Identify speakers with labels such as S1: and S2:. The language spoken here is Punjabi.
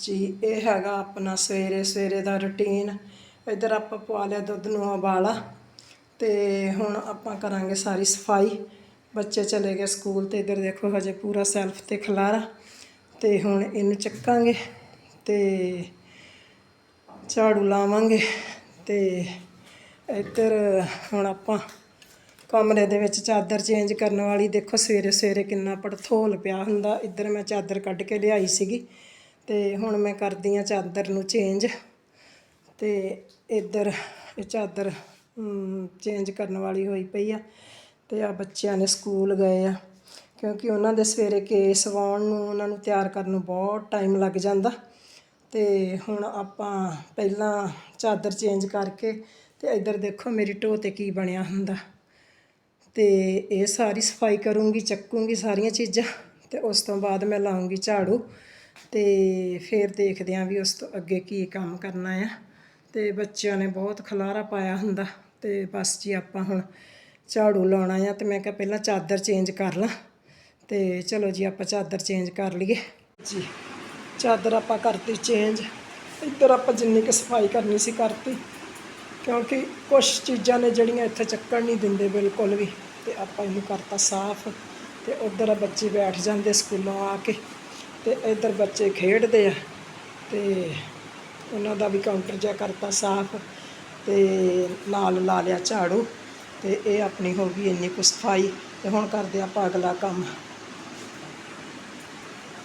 S1: ਜੀ ਇਹ ਹੈਗਾ ਆਪਣਾ ਸਵੇਰੇ ਸਵੇਰੇ ਦਾ ਰੁਟੀਨ। ਇੱਧਰ ਆਪਾਂ ਪਵਾ ਲਿਆ ਦੁੱਧ ਨੂੰ ਉਬਾਲਾ। ਤੇ ਹੁਣ ਆਪਾਂ ਕਰਾਂਗੇ ਸਾਰੀ ਸਫ਼ਾਈ। ਬੱਚੇ ਚਲੇ ਗਏ ਸਕੂਲ ਤੇ, ਇੱਧਰ ਦੇਖੋ ਹਜੇ ਪੂਰਾ ਸੈਲਫ ਤੇ ਖਲਾਰਾ। ਤੇ ਹੁਣ ਇਹਨੂੰ ਚੱਕਾਂਗੇ ਤੇ ਝਾੜੂ ਲਾਵਾਂਗੇ। ਤੇ ਇੱਧਰ ਹੁਣ ਆਪਾਂ ਕਮਰੇ ਦੇ ਵਿੱਚ ਚਾਦਰ ਚੇਂਜ ਕਰਨ ਵਾਲੀ ਦੇਖੋ ਸਵੇਰੇ ਸਵੇਰੇ ਕਿੰਨਾ ਪੜਥੋਲ ਪਿਆ ਹੁੰਦਾ। ਇੱਧਰ ਮੈਂ ਚਾਦਰ ਕੱਢ ਕੇ ਲਿਆਈ ਸੀਗੀ। ਤੇ ਹੁਣ ਮੈਂ ਕਰਦੀ ਆ ਚਾਦਰ ਨੂੰ ਚੇਂਜ ਤੇ ਇੱਧਰ ਇਹ ਚਾਦਰ ਚੇਂਜ ਕਰਨ ਵਾਲੀ ਹੋਈ ਪਈ ਆ ਤੇ ਆ ਬੱਚਿਆਂ ਨੇ ਸਕੂਲ ਗਏ ਆ ਕਿਉਂਕਿ ਉਹਨਾਂ ਦੇ ਸਵੇਰੇ ਕੇਸ ਵਾਉਣ ਨੂੰ ਉਹਨਾਂ ਨੂੰ ਤਿਆਰ ਕਰਨ ਨੂੰ ਬਹੁਤ ਟਾਈਮ ਲੱਗ ਜਾਂਦਾ ਤੇ ਹੁਣ ਆਪਾਂ ਪਹਿਲਾਂ ਚਾਦਰ ਚੇਂਜ ਕਰਕੇ ਤੇ ਇੱਧਰ ਦੇਖੋ ਮੇਰੀ ਢੋ ਤੇ ਕੀ ਬਣਿਆ ਹੁੰਦਾ ਤੇ ਇਹ ਸਾਰੀ ਸਫ਼ਾਈ ਕਰੂੰਗੀ, ਚੱਕੂੰਗੀ ਸਾਰੀਆਂ ਚੀਜ਼ਾਂ ਤੇ ਉਸ ਤੋਂ ਬਾਅਦ ਮੈਂ ਲਾਉਂਗੀ ਝਾੜੂ ਤੇ ਫਿਰ ਦੇਖਦੇ ਆਂ ਵੀ ਉਸ ਤੋਂ ਅੱਗੇ ਕੀ ਕੰਮ ਕਰਨਾ ਆ। ਤੇ ਬੱਚਿਆਂ ਨੇ ਬਹੁਤ ਖਲਾਰਾ ਪਾਇਆ ਹੁੰਦਾ ਤੇ ਬਸ ਜੀ ਆਪਾਂ ਹੁਣ ਝਾੜੂ ਲਾਉਣਾ ਆ ਤੇ ਮੈਂ ਕਿਹਾ ਪਹਿਲਾਂ ਚਾਦਰ ਚੇਂਜ ਕਰ ਲਾਂ। ਤੇ ਚਲੋ ਜੀ ਆਪਾਂ ਚਾਦਰ ਚੇਂਜ ਕਰ ਲਈਏ। ਜੀ, ਚਾਦਰ ਆਪਾਂ ਕਰਤੀ ਚੇਂਜ। ਇੱਧਰ ਆਪਾਂ ਜਿੰਨੀ ਕੁ ਸਫ਼ਾਈ ਕਰਨੀ ਸੀ ਕਰਤੀ। ਕਿਉਂਕਿ ਕੁਝ ਚੀਜ਼ਾਂ ਨੇ ਜਿਹੜੀਆਂ ਇੱਥੇ ਚੱਕਣ ਨਹੀਂ ਦਿੰਦੇ ਬਿਲਕੁਲ ਵੀ। ਤੇ ਆਪਾਂ ਇਹਨੂੰ ਕਰਤਾ ਸਾਫ਼। ਤੇ ਉਧਰ ਬੱਚੇ ਬੈਠ ਜਾਂਦੇ ਸਕੂਲੋਂ ਆ ਕੇ। ਤੇ ਇੱਧਰ ਬੱਚੇ ਖੇਡਦੇ ਆ ਤੇ ਉਹਨਾਂ ਦਾ ਵੀ ਕਾਊਂਟਰ ਜਿਹਾ ਕਰਤਾ ਸਾਫ਼ ਤੇ ਨਾਲ ਲਾ ਲਿਆ ਝਾੜੂ ਤੇ ਇਹ ਆਪਣੀ ਹੋ ਗਈ ਇੰਨੀ ਕੁ ਸਫ਼ਾਈ ਤੇ ਹੁਣ ਕਰਦੇ ਆਪਾਂ ਅਗਲਾ ਕੰਮ।